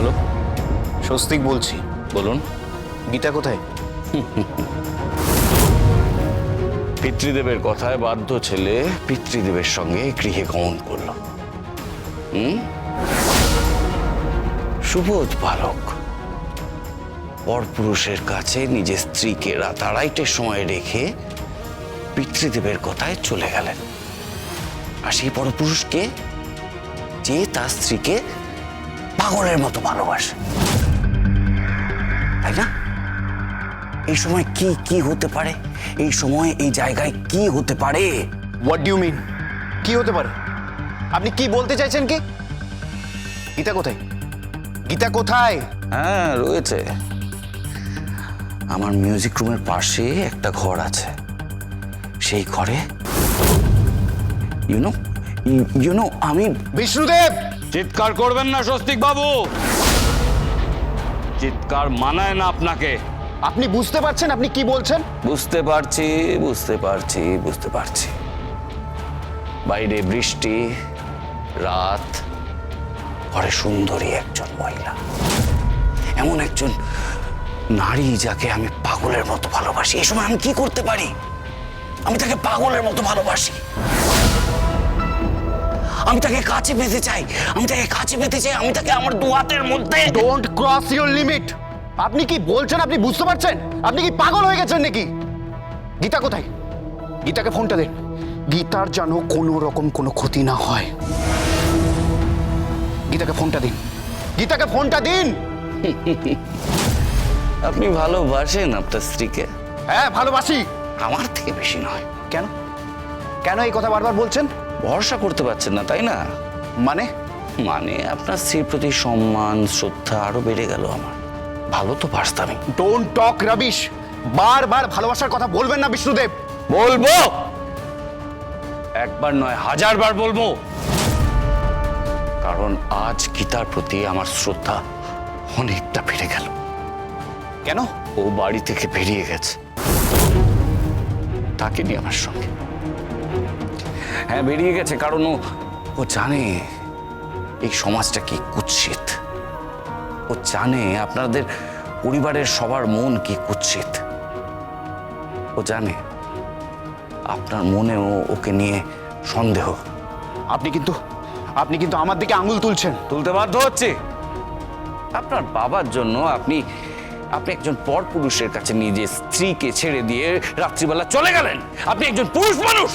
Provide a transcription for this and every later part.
Hello Swastik বলছি। বলুন। গীতা কোথায়? পিতৃদেবের কথায় বাধ্য ছেলে পিতৃদেবের সঙ্গে গৃহে গমন করল। হুম? সুবোধ বালক পরপুরুষের কাছে নিজের স্ত্রীকে রাত আড়াইটের সময় রেখে পিতৃদেবের কথায় চলে গেলেন। আর সেই পরপুরুষকে যে তার স্ত্রীকে পাগলের মতো ভালোবাসে। তাই না? এই সময় কি কি হতে পারে? এই সময় এই জায়গায় কি হতে পারে? হোয়াট ডিউ মিন কি হতে পারে? আপনি কি বলতে চাইছেন কি? গীতা কোথায়? গীতা কোথায়? হ্যাঁ রয়েছে। আমার মিউজিক রুমের পাশে একটা ঘর আছে। সেই ঘরে ইউনো ইউনো আমি বিষ্ণুদেব! চিৎকার করবেন না স্বস্তিক বাবু। চিৎকার মানায় না আপনাকে। আপনি বুঝতে পারছেন? আপনি কি বলছেন? বুঝতে পারছি বুঝতে পারছি বুঝতে পারছি। বাইরে বৃষ্টি রাত ঘরে সুন্দরী একজন মহিলা। এমন একজন নারী যাকে আমি পাগলের মতো ভালোবাসি। এই সময় আমি কি করতে পারি? আমি তাকে পাগলের মতো ভালোবাসি। আমি তাকে কাছে পেতে চাই। আমি তাকে কাছে পেতে চাই আমি তাকে আমার দু হাতের মধ্যে ডোন্ট ক্রস ইউর লিমিট আপনি কি বলছেন? আপনি বুঝতে পারছেন? আপনি কি পাগল হয়ে গেছেন নাকি? গীতা কোথায়? গীতাকে ফোনটা দেন। গীতার যেন কোনো রকম কোনো ক্ষতি না হয়। গীতাকে ফোনটা দিন। গীতাকে ফোনটা দিন! আপনি ভালোবাসেন আপনার স্ত্রীকে? হ্যাঁ ভালোবাসি। আমার থেকে বেশি নয়। কেন? কেন এই কথা বারবার বলছেন? ভরসা করতে পারছেন না তাই না? মানে? মানে আপনার স্ত্রীর প্রতি সম্মান শ্রদ্ধা আরও বেড়ে গেল আমার। ভালো তো বাসতামই ডোন্ট টক রাবিশ বারবার ভালোবাসার কথা বলবেন না বিষ্ণুদেব। বলব? একবার নয় হাজার বার বলব। কারণ আজ গীতার প্রতি আমার শ্রদ্ধা অনেকটা বেড়ে গেল। কেন? ও বাড়ি থেকে বেরিয়ে গেছে। তাকে নিয়ে আমার সঙ্গে। হ্যাঁ বেরিয়ে গেছে কারণ ও ও জানে এই সমাজটা কি কুৎসিত। ও জানে আপনাদের পরিবারের সবার মন কি কুৎসিত। ও জানে আপনার মনেও ওকে নিয়ে সন্দেহ। আপনি কিন্তু আপনি কিন্তু আমার দিকে আঙুল তুলছেন। তুলতে বাধ্য হচ্ছে। আপনার বাবার জন্য আপনি আপনি একজন পর পুরুষের কাছে নিজের স্ত্রীকে ছেড়ে দিয়ে রাত্রিবেলা চলে গেলেন। আপনি একজন পুরুষ মানুষ!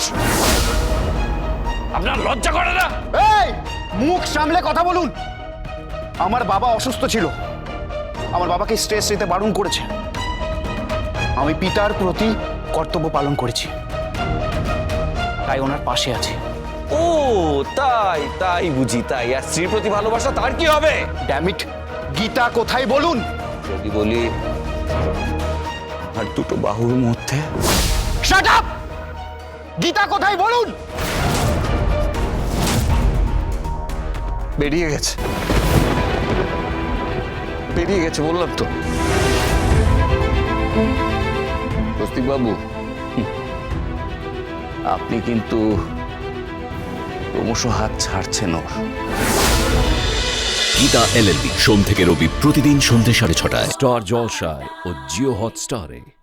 আপনার লজ্জা করে না? এই মুখ সামলে কথা বলুন। আমার বাবা অসুস্থ ছিল। আমার বাবাকে স্ট্রেস নিতে বারণ করেছে। আমি পিতার প্রতি কর্তব্য পালন করেছি। তাই ওনার পাশে আছে। ও তাই তাই বুঝি তাই। আর স্ত্রীর প্রতি ভালোবাসা তার কি হবে? ড্যামিট গীতা কোথায় বলুন? যদি বলি আর দুটো বাহুর মধ্যে। শাট আপ গীতা কোথায় বলুন? বেরিয়ে গেছে। বেরিয়ে গেছে বললাম তো। বাবু আপনি কিন্তু ক্রমশ হাত ছাড়ছেন ওর। গীতা এলএলবি সোম থেকে রবি প্রতিদিন সন্ধ্যে সাড়ে ছটায়। স্টার জলসায় ও জিও হটস্টারে।